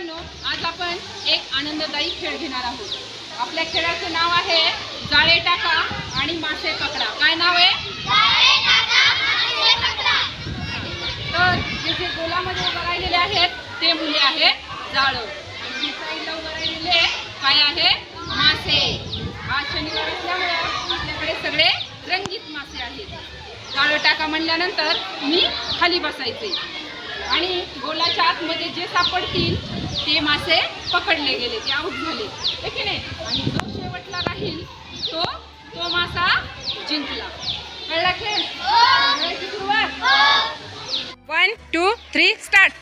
मुलांनो आज आपण एक आनंददायी खेळ घेणार आहोत. आपल्या खेळाचं नाव आहे जाळे टाका आणि मासे पकडा. काय नाव आहे? तर जे जे गोलामध्ये उभं राहिलेले आहेत ते मुले आहेत जाळं. साईडला उभं राहिलेले काय आहे? मासे. आज शनिवार असल्यामुळे आपल्याकडे सगळे रंगीत मासे आहेत. जाळं टाका म्हणल्यानंतर मी खाली बसायचे. आणि गोलाच्या आतमध्ये जे सापडतील ते मासे पकडले गेले ते आऊट झाले. की नाही? आणि जो शेवटला राहील तो तो मासा जिंकला. कळला खेळ सुरुवात? वन टू थ्री स्टार्ट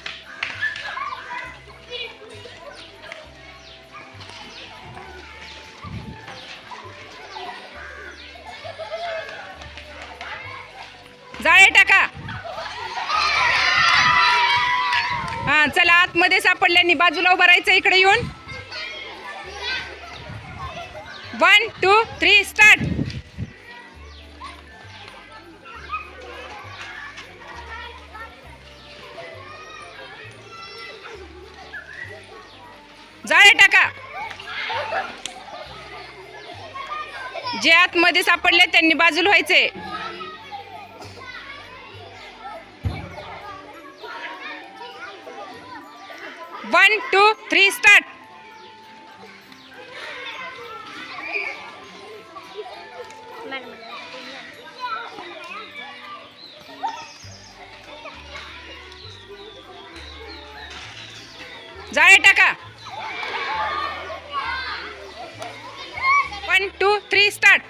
जाळे टाका हा चला आतमध्ये सापडल्यानी बाजूला उभं इकडे येऊन. वन टू थ्री स्टार्ट जाळे टाका. जे आतमध्ये सापडले त्यांनी बाजूला व्हायचे. वन टू थ्री स्टार्ट जाळे टाका. वन टू थ्री स्टार्ट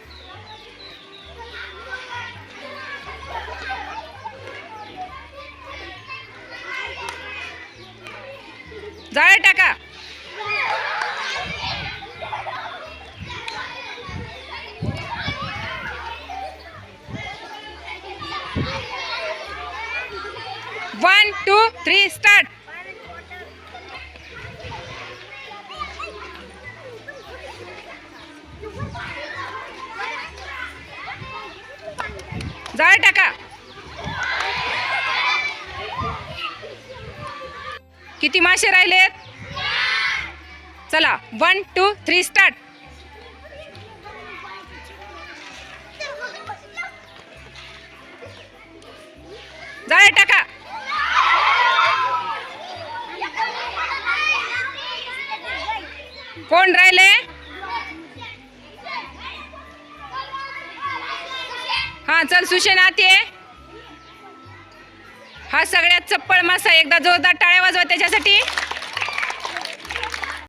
जाळे टाका. वन टू थ्री स्टार्ट जाळे टाका. किती मासे राहिलेत चला वन टू थ्री स्टार्ट जाळे टाका. कोण राहिले? हा चल सुशेन आते हा सगळ्यात चप्पळ मासा एकदा जोरदार टाळ्या वाजवा त्याच्यासाठी.